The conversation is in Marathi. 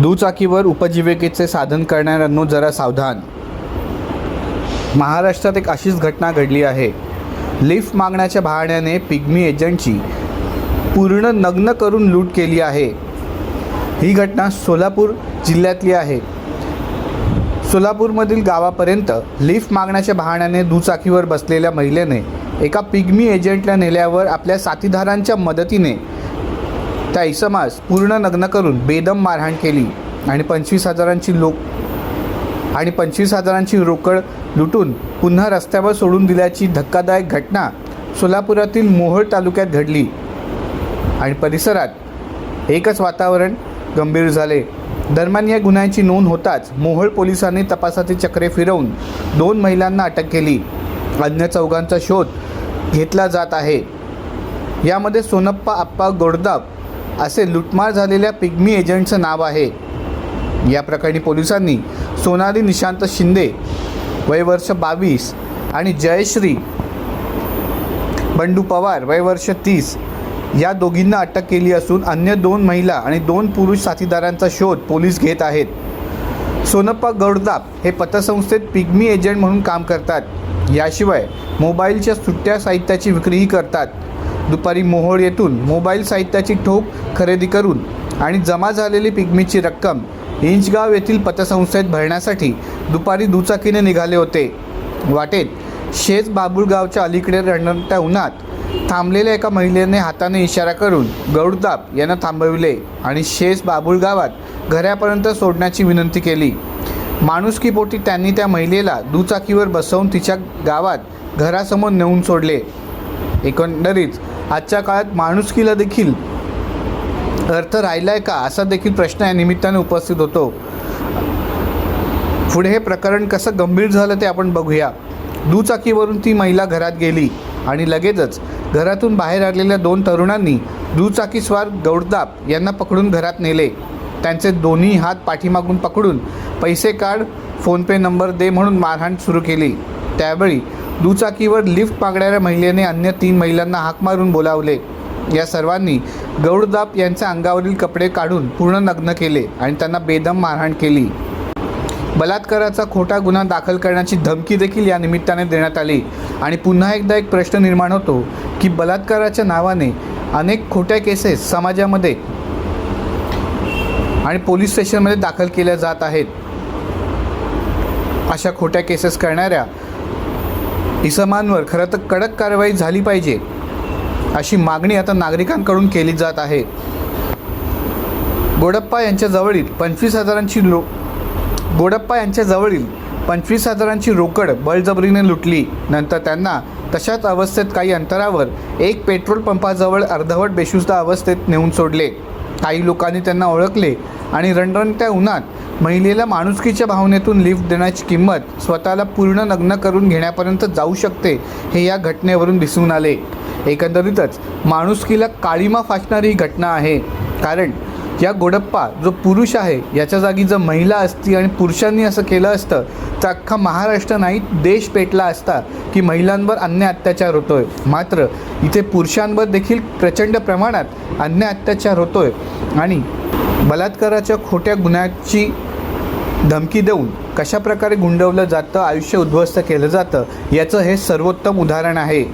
दुचाकीवर उपजीविकेचे साधन करणाऱ्यांनो जरा सावधान. महाराष्ट्रात एक अशीच घटना घडली आहे. लिफ्ट मागण्याच्या बहाण्याने पिग्मी एजंटची पूर्ण नग्न करून लूट केली आहे. ही घटना सोलापूर जिल्ह्यातली आहे. सोलापूरमधील गावापर्यंत लिफ्ट मागण्याच्या बहाण्याने दुचाकीवर बसलेल्या महिलेने एका पिग्मी एजंटला नेल्यावर आपल्या साथीदारांच्या मदतीने त्या इसमास पूर्ण नग्न करून बेदम मारहाण केली आणि पंचवीस हजारांची लोक आणि पंचवीस हजारांची रोकड लुटून पुन्हा रस्त्यावर सोडून दिल्याची धक्कादायक घटना सोलापुरातील मोहोळ तालुक्यात घडली आणि परिसरात एकच वातावरण गंभीर झाले. दरम्यान या गुन्ह्याची नोंद होताच मोहोळ पोलिसांनी तपासाचे चक्रे फिरवून दोन महिलांना अटक केली. अन्य चौघांचा शोध घेतला जात आहे. यामध्ये सोनप्पा आप्पा गोडदाब असे लुटमार झालेल्या पिग्मी एजंटचं नाव आहे. या प्रकरणी पोलिसांनी सोनाली निशांत शिंदे वय वर्ष बावीस आणि जयश्री बंडू पवार वय वर्ष तीस या दोघींना अटक केली असून अन्य दोन महिला आणि दोन पुरुष साथीदारांचा शोध पोलीस घेत आहेत. सोनप्पा गौडदाप हे पतसंस्थेत पिग्मी एजंट म्हणून काम करतात. याशिवाय मोबाईलच्या सुट्ट्या साहित्याची विक्रीही करतात. दुपारी मोहोळ येथून मोबाईल साहित्याची ठोक खरेदी करून आणि जमा झालेली पिगमीची रक्कम इंचगाव येथील पतसंस्थेत भरण्यासाठी दुपारी दुचाकीने निघाले होते. वाटेत शेज बाबुळगावच्या अलीकडे रणत्या उन्हात थांबलेल्या एका महिलेने हाताने इशारा करून गौडदाप यांना थांबविले आणि शेज बाबुळगावात घरापर्यंत सोडण्याची विनंती केली. माणुसकीपोटी त्यांनी त्या महिलेला दुचाकीवर बसवून तिच्या गावात घरासमोर नेऊन सोडले. एकंदरीत आजच्या काळात माणुसकीला देखील अर्थ राहिलाय का? असा देखील प्रश्न या निमित्ताने उपस्थित होतो. पुढे हे प्रकरण कसं गंभीर झालं ते आपण बघूया. दुचाकीवरून ती महिला घरात गेली आणि लगेचच घरातून बाहेर आलेल्या दोन तरुणांनी दुचाकीस्वार गौडदाप यांना पकडून घरात नेले. त्यांचे दोन्ही हात पाठीमागून पकडून पैसे काढ फोनपे नंबर दे म्हणून मारहाण सुरू केली. त्यावेळी दुचाकीवर लिफ्ट मागणाऱ्या महिलेने अन्य तीन महिलांना हाक मारून बोलावले. या सर्वांनी गौडदाप यांच्या अंगावरील कपडे काढून पूर्ण नग्न केले आणि त्यांना बेदम मारहाण केली. बलात्काराचा खोटा गुन्हा दाखल करण्याची धमकी देखील या निमित्ताने देण्यात आली आणि पुन्हा एकदा एक प्रश्न निर्माण होतो की बलात्काराच्या नावाने अनेक खोट्या केसेस समाजामध्ये आणि पोलीस स्टेशनमध्ये दाखल केल्या जात आहेत. अशा खोट्या केसेस करणाऱ्या इसमांवर खरं तर कडक कारवाई झाली पाहिजे अशी मागणी आता नागरिकांकडून केली जात आहे. गोडप्पा यांच्या जवळील पंचवीस हजारांची लो गोडप्पा यांच्या जवळील पंचवीस हजारांची रोकड बळजबरीने लुटली. नंतर त्यांना तशाच अवस्थेत काही अंतरावर एक पेट्रोल पंपाजवळ अर्धवट बेशुद्ध अवस्थेत नेऊन सोडले. काही लोकांनी त्यांना ओळखले आणि रणरणत्या उन्हात महिलेला माणुसकीच्या भावनेतून लिफ्ट देण्याची किंमत स्वतःला पूर्ण नग्न करून घेण्यापर्यंत जाऊ शकते हे या घटनेवरून दिसून आले. एकंदरीतच माणुसकीला काळीमा फासणारी ही घटना आहे. कारण या गोडप्पा जो पुरुष आहे याच्या जागी जर महिला असती आणि पुरुषांनी असं केलं असतं तर अख्खा महाराष्ट्र नाही देश पेटला असता की महिलांवर अन्य अत्याचार होतोय. मात्र इथे पुरुषांवर देखील प्रचंड प्रमाणात अन्य अत्याचार होतोय. आणि बलात्काराच्या खोट्या गुन्ह्याची धमकी देऊन कशाप्रकारे गुंडवलं जातं आयुष्य उद्ध्वस्त केलं जातं याचं हे सर्वोत्तम उदाहरण आहे.